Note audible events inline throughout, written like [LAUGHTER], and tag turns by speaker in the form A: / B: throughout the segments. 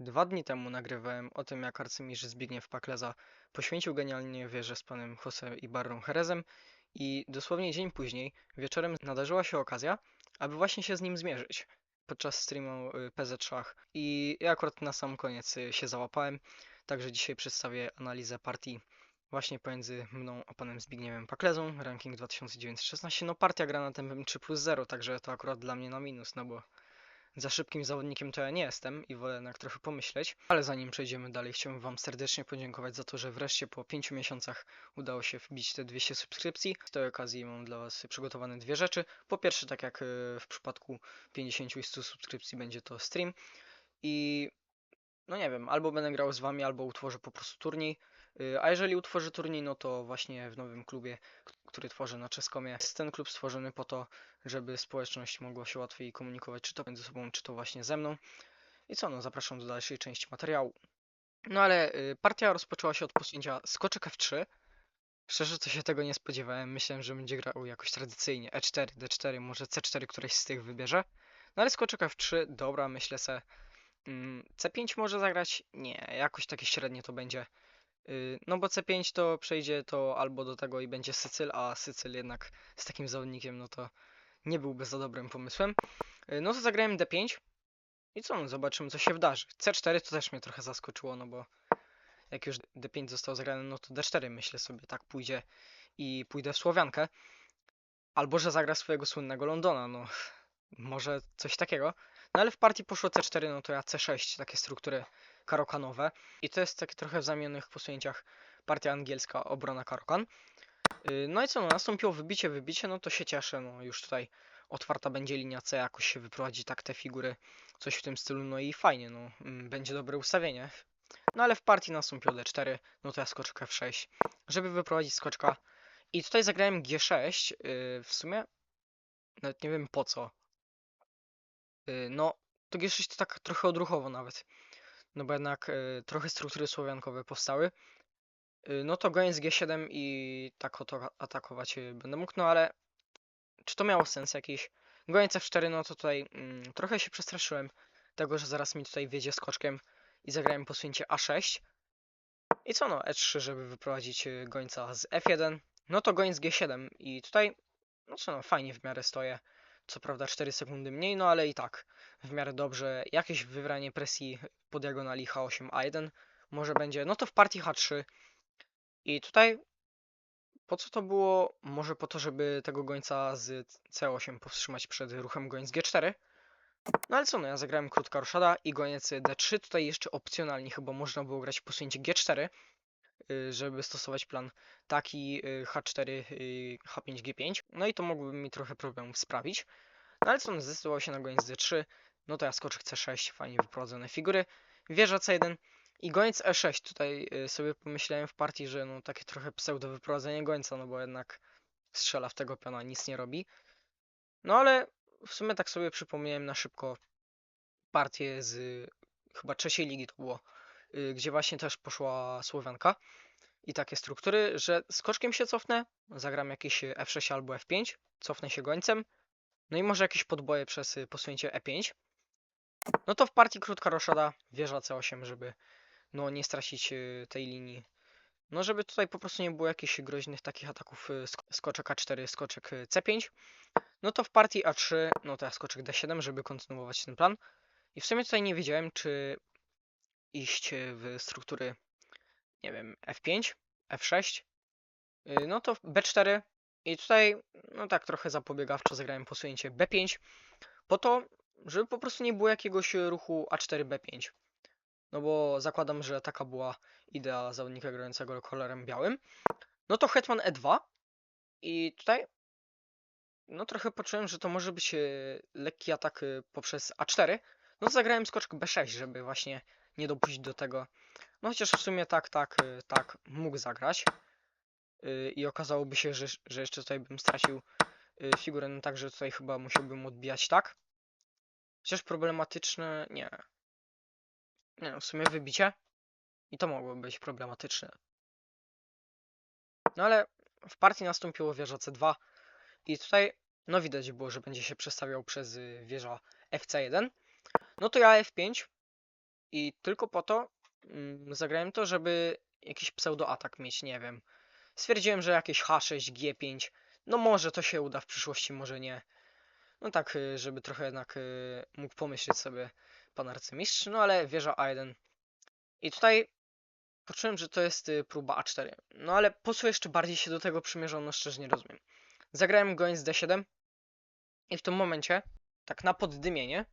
A: Dwa dni temu nagrywałem o tym, jak arcymistrz Zbigniew Pakleza poświęcił genialnie wieżę z panem Jose i Barrą Herezem i dosłownie dzień później, wieczorem nadarzyła się okazja, aby właśnie się z nim zmierzyć podczas streamu y, PZ Szach. I ja akurat na sam koniec y, się załapałem, także dzisiaj przedstawię analizę partii właśnie pomiędzy mną a panem Zbigniewem Paklezą, ranking 2916. No partia gra na tempem 3 plus 0, także to akurat dla mnie na minus, no bo za szybkim zawodnikiem to ja nie jestem i wolę jednak trochę pomyśleć. Ale zanim przejdziemy dalej, chciałbym Wam serdecznie podziękować za to, że wreszcie po 5 miesiącach udało się wbić te 200 subskrypcji. Z tej okazji mam dla Was przygotowane dwie rzeczy. Po pierwsze, tak jak y, w przypadku 50 i 100 subskrypcji, będzie to stream. I no nie wiem, albo będę grał z Wami, albo utworzę po prostu turniej. Y, A jeżeli utworzę turniej, no to właśnie w nowym klubie, który tworzę na Czeskomie. Jest ten klub stworzony po to, żeby społeczność mogła się łatwiej komunikować, czy to między sobą, czy to właśnie ze mną. I co, no zapraszam do dalszej części materiału. No ale y, partia rozpoczęła się od posunięcia skoczek F3. Szczerze to się tego nie spodziewałem. Myślałem, że będzie grał jakoś tradycyjnie E E4, D4, może C4 któreś z tych wybierze. No ale skoczek F3, dobra, myślę se. Mm, C5 może zagrać? Nie, jakoś takie średnie to będzie. Y, No bo C5 to przejdzie to albo do tego i będzie Sycyl, a Sycyl jednak z takim zawodnikiem, no to nie byłby za dobrym pomysłem. Y, No to zagrałem D5 i co, no zobaczymy co się wydarzy. C4 to też mnie trochę zaskoczyło, no bo jak już D5 został zagrany, no to D4 myślę sobie tak pójdzie i pójdę w Słowiankę. Albo że zagra swojego słynnego Londona, no [LAUGHS] może coś takiego. No ale w partii poszło C4, no to ja C6, takie struktury karokanowe. I to jest takie trochę w zamiennych posunięciach partia angielska, obrona karokan. Yy, No i co, no nastąpiło wybicie, wybicie, no to się cieszę, no już tutaj otwarta będzie linia C, jakoś się wyprowadzi tak te figury, coś w tym stylu, no i fajnie, no mm, będzie dobre ustawienie. No ale w partii nastąpiło D4, no to ja skoczkę F6, żeby wyprowadzić skoczka. I tutaj zagrałem G6, yy, w sumie nawet nie wiem po co. Yy, No, to G6 to tak trochę odruchowo nawet. No bo jednak y, trochę struktury słowiankowe powstały. Y, no to goniec G7 i tak oto atakować y, będę mógł, no ale czy to miało sens jakiś? Goniec F4, no to tutaj mm, trochę się przestraszyłem tego, że zaraz mi tutaj wiedzie skoczkiem i zagrałem posunięcie A6. I co no, E3, żeby wyprowadzić y, gońca z F1. No to goniec G7 i tutaj, no co no, fajnie w miarę stoję. Co prawda 4 sekundy mniej, no ale i tak w miarę dobrze. Jakieś wybranie presji po diagonali H8, A1 może będzie. No to w partii H3. I tutaj po co to było? Może po to, żeby tego gońca z C8 powstrzymać przed ruchem goniec G4. No ale co, no ja zagrałem krótka roszada i goniec D3. Tutaj jeszcze opcjonalnie chyba można było grać posunięcie G4, y, żeby stosować plan taki y, H4, y, H5, G5. No i to mogłoby mi trochę problemów sprawić. No ale co, on zdecydował się na goniec D3. No to ja skoczek C6, fajnie wyprowadzone figury. Wieża C1 i goniec E6. Tutaj y, sobie pomyślałem w partii, że no takie trochę pseudo wyprowadzenie gońca, no bo jednak strzela w tego piona, nic nie robi. No ale w sumie tak sobie przypomniałem na szybko partię z y, chyba trzeciej ligi to było, y, gdzie właśnie też poszła Słowianka i takie struktury, że skoczkiem się cofnę, zagram jakieś y, F6 albo F5, cofnę się gońcem, no i może jakieś podboje przez y, posunięcie E5. No to w partii krótka roszada, wieża C8, żeby no nie stracić y, tej linii. No żeby tutaj po prostu nie było jakichś groźnych takich ataków y, sk- skoczek A4, skoczek y, C5. No to w partii A3, no ja skoczek D7, żeby kontynuować ten plan. I w sumie tutaj nie wiedziałem, czy iść y, w struktury, nie wiem, F5, F6, y, no to w B4 i tutaj, no tak trochę zapobiegawczo zagrałem posunięcie B5, po to, żeby po prostu nie było jakiegoś ruchu A4, B5. No bo zakładam, że taka była idea zawodnika grającego kolorem białym. No to Hetman E2 i tutaj no trochę poczułem, że to może być e, lekki atak e, poprzez A4. No to zagrałem skoczek B6, żeby właśnie nie dopuścić do tego. No chociaż w sumie tak, tak, e, tak mógł zagrać. Y, I okazałoby się, że, że jeszcze tutaj bym stracił y, figurę, no także tutaj chyba musiałbym odbijać tak. Chociaż problematyczne, nie. Nie w sumie wybicie. I to mogło być problematyczne. No ale w partii nastąpiło wieża C2 i tutaj no widać było, że będzie się przestawiał przez y, wieża FC1. No to ja F5 I tylko po to mm, zagrałem to, żeby jakiś pseudo-atak mieć, nie wiem. Stwierdziłem, że jakieś H6, G5, no może to się uda w przyszłości, może nie. No tak, y, żeby trochę jednak y, mógł pomyśleć sobie pan arcymistrz, no ale wieża A1. I tutaj poczułem, że to jest y, próba A4. No ale po co jeszcze bardziej się do tego przymierzał, no szczerze nie rozumiem. Zagrałem goniec D7 i w tym momencie, tak na poddymienie,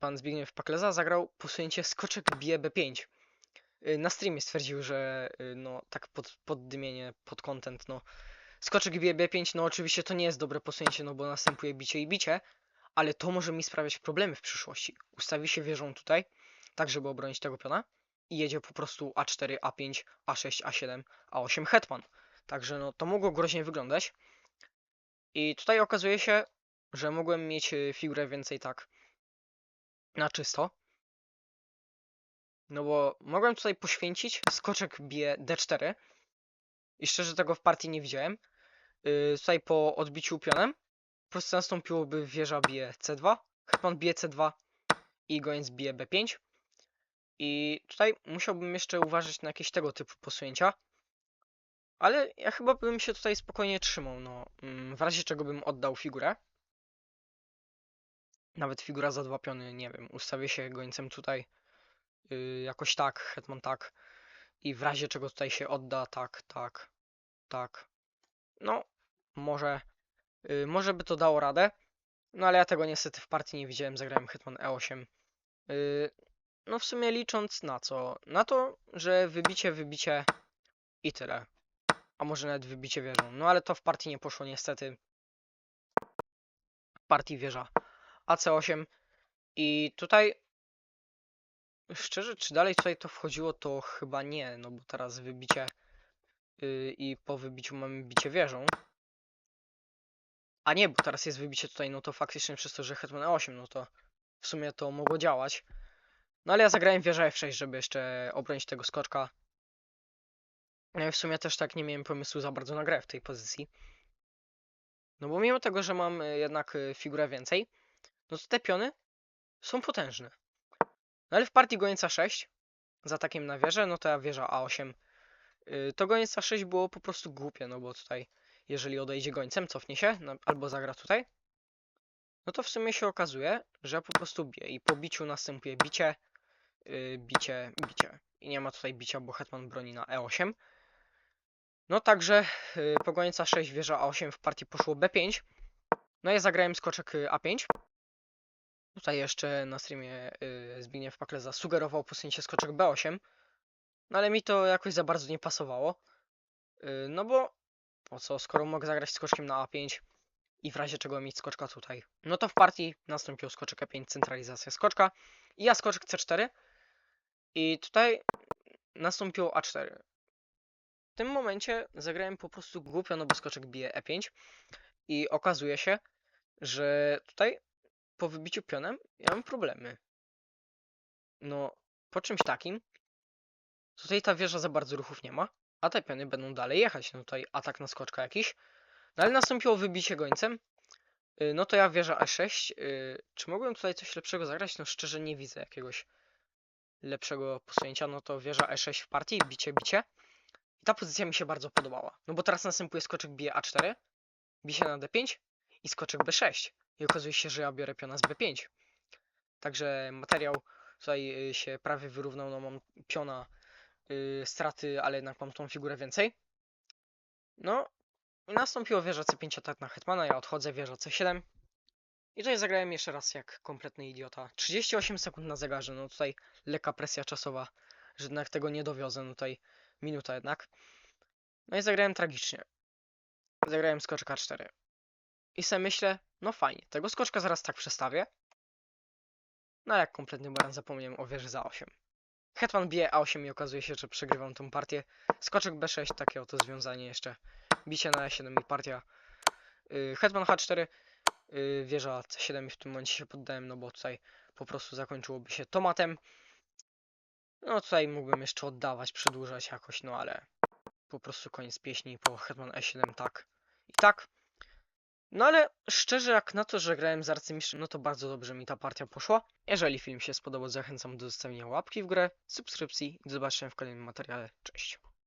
A: pan Zbigniew Pakleza zagrał posunięcie skoczek bije B5. Yy, na streamie stwierdził, że yy, no tak pod, poddymienie, pod content, no skoczek bije B5, no oczywiście to nie jest dobre posunięcie, no bo następuje bicie i bicie, ale to może mi sprawiać problemy w przyszłości. Ustawi się wieżą tutaj, tak żeby obronić tego piona i jedzie po prostu A4, A5, A6, A7, A8 hetman. Także no to mogło groźnie wyglądać. I tutaj okazuje się, że mogłem mieć y, figurę więcej tak na czysto. No bo mogłem tutaj poświęcić skoczek bije D4 i szczerze tego w partii nie widziałem. Yy, tutaj po odbiciu pionem po prostu nastąpiłoby wieża bije C2, hetman bije C2 i goniec bije B5. I tutaj musiałbym jeszcze uważać na jakieś tego typu posunięcia. Ale ja chyba bym się tutaj spokojnie trzymał, no. mm, W razie czego bym oddał figurę. Nawet figura za dwa piony, nie wiem, ustawię się gońcem tutaj yy, jakoś tak, hetman tak. I w razie czego tutaj się odda, tak, tak, tak. No, może, yy, może by to dało radę. No ale ja tego niestety w partii nie widziałem, zagrałem hetman E8. Yy, no w sumie licząc na co? Na to, że wybicie, wybicie i tyle. A może nawet wybicie wieżą. No ale to w partii nie poszło niestety. W partii wieża AC8. I tutaj szczerze, czy dalej tutaj to wchodziło, to chyba nie, no bo teraz wybicie yy, i po wybiciu mamy bicie wieżą. A nie, bo teraz jest wybicie tutaj, no to faktycznie przez to, że hetman E8, no to w sumie to mogło działać. No ale ja zagrałem wieżę F6, żeby jeszcze obronić tego skoczka. No i w sumie też tak nie miałem pomysłu za bardzo na grę w tej pozycji. No bo mimo tego, że mam y, jednak y, figurę więcej, no to te piony są potężne. No ale w partii gońca 6 z atakiem na wieżę, no to ja wieża A8. Y, To goniec A6 było po prostu głupie, no bo tutaj jeżeli odejdzie gońcem, cofnie się na- albo zagra tutaj, no to w sumie się okazuje, że po prostu biję i po biciu następuje bicie, yy, bicie, bicie. I nie ma tutaj bicia, bo hetman broni na E8. No także yy, po gońca 6 wieża A8 w partii poszło B5. No ja zagrałem skoczek y, A5. Tutaj jeszcze na streamie yy, Zbigniew Pakle zasugerował posunięcie skoczek B8. No ale mi to jakoś za bardzo nie pasowało. Yy, no bo po co, skoro mogę zagrać skoczkiem na A5 i w razie czego mieć skoczka tutaj. No to w partii nastąpił skoczek E5, centralizacja skoczka i ja skoczek C4 i tutaj nastąpiło A4. W tym momencie zagrałem po prostu głupio, no bo skoczek bije E5 i okazuje się, że tutaj po wybiciu pionem ja mam problemy. No, po czymś takim tutaj ta wieża za bardzo ruchów nie ma, a te piony będą dalej jechać. No tutaj atak na skoczka jakiś. No ale nastąpiło wybicie gońcem. Y, No to ja wieża A6. y, Czy mogłem tutaj coś lepszego zagrać? No szczerze nie widzę jakiegoś lepszego posunięcia. No to wieża E6 w partii, bicie, bicie. I ta pozycja mi się bardzo podobała. No bo teraz następuje skoczek bije A4, bicie na D5 i skoczek B6. I okazuje się, że ja biorę piona z B5. Także materiał tutaj y, się prawie wyrównał. No mam piona y, straty, ale jednak mam tą figurę więcej. No, nastąpiło wieża C5 atak na Hetmana, ja odchodzę, wieża C7. I tutaj zagrałem jeszcze raz jak kompletny idiota. 38 sekund na zegarze, no tutaj lekka presja czasowa, że jednak tego nie dowiozę, no tutaj minuta jednak. No i zagrałem tragicznie. Zagrałem skoczek A4. I sobie myślę, no fajnie, tego skoczka zaraz tak przestawię. No jak kompletny baran zapomniałem o wieży za 8. Hetman bije A8 i okazuje się, że przegrywam tą partię. Skoczek B6, takie oto związanie jeszcze. Bicie na E7 i partia. Yy, Hetman H4, yy, wieża C7 i w tym momencie się poddałem, no bo tutaj po prostu zakończyłoby się tomatem. No tutaj mógłbym jeszcze oddawać, przedłużać jakoś, no ale po prostu koniec pieśni po Hetman E7 tak i tak. No ale szczerze, jak na to, że grałem z arcymistrzem, no to bardzo dobrze mi ta partia poszła. Jeżeli film się spodobał, zachęcam do zostawienia łapki w górę, subskrypcji i do zobaczenia w kolejnym materiale. Cześć!